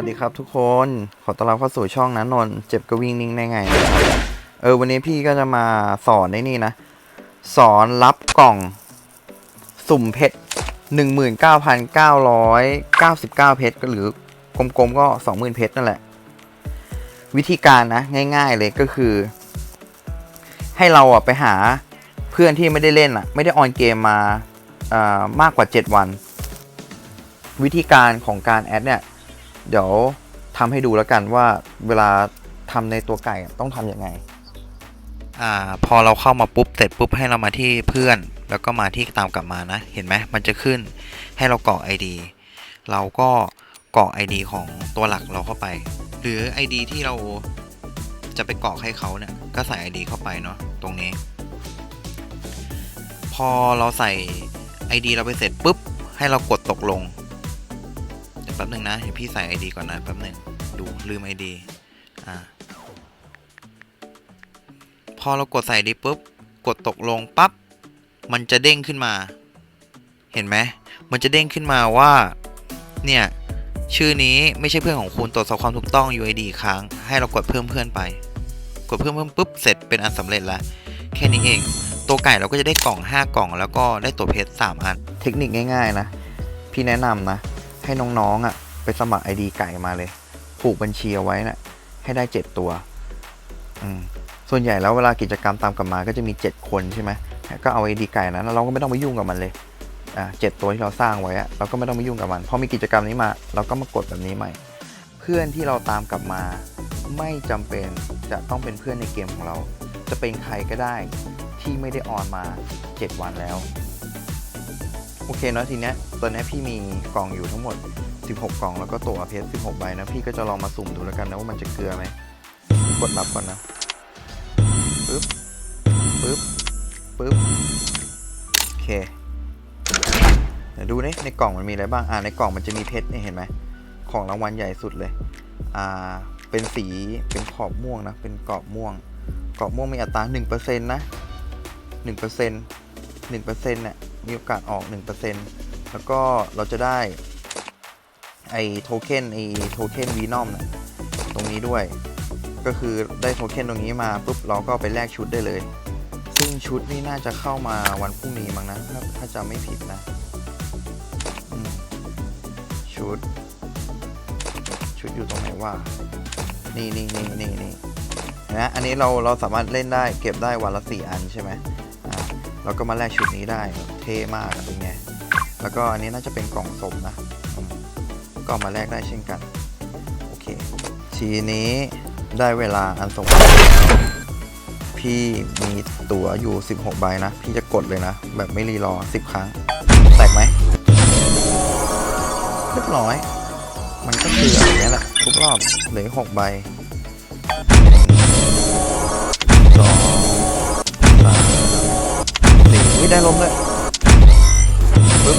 วัสดีครับทุกคน ขอต้อนรับเข้าสู่ช่องนะนนเจ็บก็วิ่งนิ่งได้ไง เออ วันนี้พี่ก็จะมาสอนในนี่นะ สอนรับกล่อง สุ่มเพชรหนึ่งหมื่นเก้าพันเก้าร้อยเก้าสิบเก้าเพชรก็หรือกลมๆก็สองหมื่นเพชรนั่นแหละ วิธีการนะ ง่ายๆเลยก็คือ ให้เราอะไปหาเพื่อนที่ไม่ได้เล่นอะ ไม่ได้ออนเกมมาอ่ามากกว่า 7 วัน วิธีการของการแอดเนี่ย เดี๋ยวทำให้ดูแล้วกันว่าเวลาทำในตัวไก่ต้องทำยังไง อ่า พอเราเข้ามาปุ๊บเสร็จปุ๊บให้เรามาที่เพื่อน แล้วก็มาที่ตามกลับมานะ เห็นไหมมันจะขึ้นให้เรากรอก ID เราก็กรอก ID ของตัวหลักเราเข้าไป หรือ ID ที่เราจะไปกรอกให้เขาเนี่ยก็ใส่ ID เข้าไปเนาะตรงนี้ พอเราใส่ ID เราไปเสร็จปุ๊บให้เรากดตกลง แป๊บหนึ่งนะเดี๋ยวพี่ใส่ ID ก่อนนะแป๊บหนึ่งดูลืม ID อ่าพอเรากดใส่ ID ปุ๊บกดตกลงปั๊บมันจะเด้งขึ้นมา เห็นไหมมันจะเด้งขึ้นมาว่าเนี่ยชื่อนี้ไม่ใช่เพื่อนของคุณตรวจสอบความถูกต้อง UID อีกครั้งให้เรากดเพิ่มเพื่อนไป กดเพิ่มเพิ่มปุ๊บเสร็จเป็นอันสำเร็จแล้วแค่นี้เอง ตัวไก่เราก็จะได้กล่อง 5 กล่อง แล้วก็ได้ตัวเพชร3อัน เทคนิคง่าย ๆ นะ พี่แนะนำนะ ให้น้องๆอะไปสมัคร ID ไก่มาเลย ผูกบัญชีเอาไว้นะ่ะให้ได้ 7 ตัวอืมส่วนใหญ่แล้วเวลากิจกรรมตามกลับมาก็จะมี 7 คนใช่ไหมก็เอา ID ไก่นะแล้วเราก็ไม่ต้องไปยุ่งกับมันเลยอ่าเจ็ดตัวที่เราสร้างไว้อะเราก็ไม่ต้องไปยุ่งกับมันพอมีกิจกรรมนี้มา เราก็มากดแบบนี้ใหม่ เพื่อนที่เราตามกลับมา ไม่จำเป็นจะต้องเป็นเพื่อนในเกมของเรา จะเป็นใครก็ได้ที่ไม่ได้ออนมา 7 วันแล้ว โอเคเนาะทีเนี้ยตอนนี้พี่มีกล่องอยู่ทั้งหมด 16 กล่องแล้วก็ตัวเพชร16 ใบนะ พี่ก็จะลองมาสุ่มดูแล้วกันนะว่ามันจะเกลือไหมกดรับก่อนนะปึ๊บปึ๊บปึ๊บโอเคเดี๋ยวดูนี่ในกล่องมันมีอะไรบ้างอ่าในกล่องมันจะมีเพชรนี่เห็นไหมของรางวัลใหญ่สุดเลยอ่าเป็นสีเป็นขอบม่วงนะเป็นกรอบม่วงกรอบม่วงมีอัตรา1%นะ1% 1%เนี่ย มีโอกาสออก 1%แล้วก็เราจะได้ไอโทเค็นไอโทเค็นวีนอมนะตรงนี้ด้วย ก็คือได้โทเค็นตรงนี้มาปุ๊บเราก็ไปแลกชุดได้เลย ซึ่งชุดนี่น่าจะเข้ามาวันพรุ่งนี้มั้งนะถ้าถ้าจำไม่ผิดนะชุด ชุดอยู่ตรงไหนว่านี่นี่นี่นี่นี่นะอันนี้เราเราสามารถเล่นได้เก็บได้วันละสี่อันใช่ไหม อ่าเราก็มาแลกชุดนี้ได้เท่มากเป็นไงแล้วก็อันนี้น่าจะเป็นกล่องสมนะก็มาแลกได้เช่นกันโอเคทีนี้ได้เวลาอันสมควรพี่มีตั๋วอยู่ 16 ใบนะ พี่จะกดเลยนะ แบบไม่รีรอ 10 ครั้ง แตกไหมเรียบร้อย มันก็คืออย่างนี้แหละ ทุกรอบเหลือหกใบ ได้ล้มเลยปึ๊บ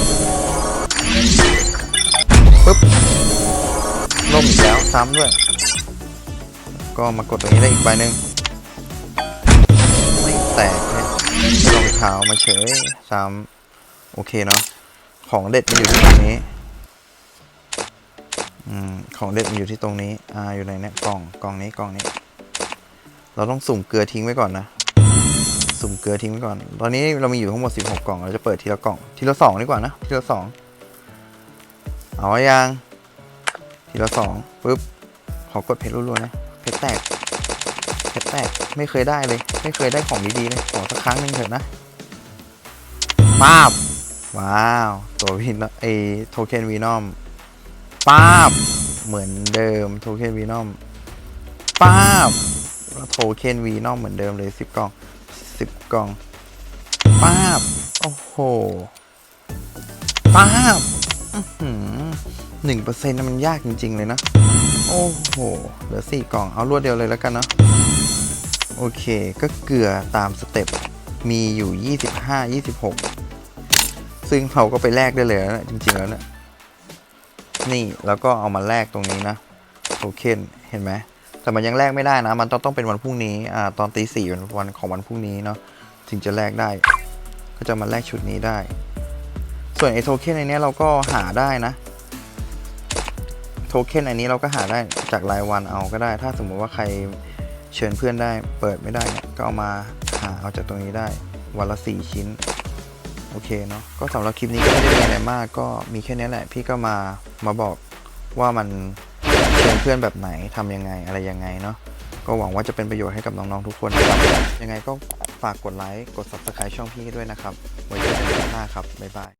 ปึ๊บลมอีกแล้วซ้ำด้วย ก็มากดตรงนี้ได้อีกใบหนึ่งไม่แตกเลยรองเท้ามาเฉยซ้ำโอเคเนาะของเด็ดมันอยู่ที่ตรงนี้อืมของเด็ดมันอยู่ที่ตรงนี้ อ่า อยู่ไหนเนี่ย กล่อง กล่องนี้ กล่องนี้ เราต้องสุ่มเกลือทิ้งไว้ก่อนนะ สุ่มเกลือทิ้งไว้ก่อน ตอนนี้เรามีอยู่ทั้งหมด 16 กล่อง เราจะเปิดทีละกล่อง ทีละสองดีกว่านะ ทีละสองเอาไว้ยัง ทีละสองปึ๊บ ขอกดเพชรรัวๆนะ เพชรแตก เพชรแตก ไม่เคยได้เลย ไม่เคยได้ของดีๆเลย ขอสักครั้งหนึ่งเถอะนะป้าบ ว้าว ตัววินไอโทเค็นวีนอมป้าบ เหมือนเดิมโทเค็นวีนอมป้าบโทเค็นวีนอมเหมือนเดิมเลยสิบกล่อง สิบกล่องป้าบ โอ้โหป้าบหนึ่งเปอร์เซ็นต์มันยากจริง ๆ เลยนะ โอ้โห เหลือสี่กล่อง เอารวดเดียวเลยแล้วกันเนาะ โอเค ก็เกลือตามสเต็ป มีอยู่25 26ซึ่งเราก็ไปแลกได้เลยนะจริง ๆ แล้วเนะี่ยนี่ แล้วก็เอามาแลกตรงนี้นะ โทเค็น เห็นไหม แต่มันยังแลกไม่ได้นะ มันต้องต้องเป็นวันพรุ่งนี้อ่าตอนตีสี่วันของวันพรุ่งนี้เนาะถึงจะแลกได้ ก็จะมาแลกชุดนี้ได้ ส่วนไอ้โทเค็นในนี้เราก็หาได้นะโทเค็นอันนี้เราก็หาได้จากรายวันเอาก็ได้ ถ้าสมมุติว่าใครเชิญเพื่อนได้เปิดไม่ได้ก็เอามาหาเอาจากตรงนี้ได้ วันละ 4 ชิ้น โอเคเนาะก็สำหรับคลิปนี้ก็ไม่ได้มีอะไรมากก็มีแค่นี้แหละ พี่ก็มามาบอกว่ามัน เป็นเพื่อนแบบไหนทำยังไงอะไรยังไงเนาะก็หวังว่าจะเป็นประโยชน์ให้กับน้องๆทุกคนนะครับยังไงก็ฝากกดไลค์กด subscribe ช่องพี่ด้วยนะครับไว้เจอกันคลิปหน้าครับบ๊ายบาย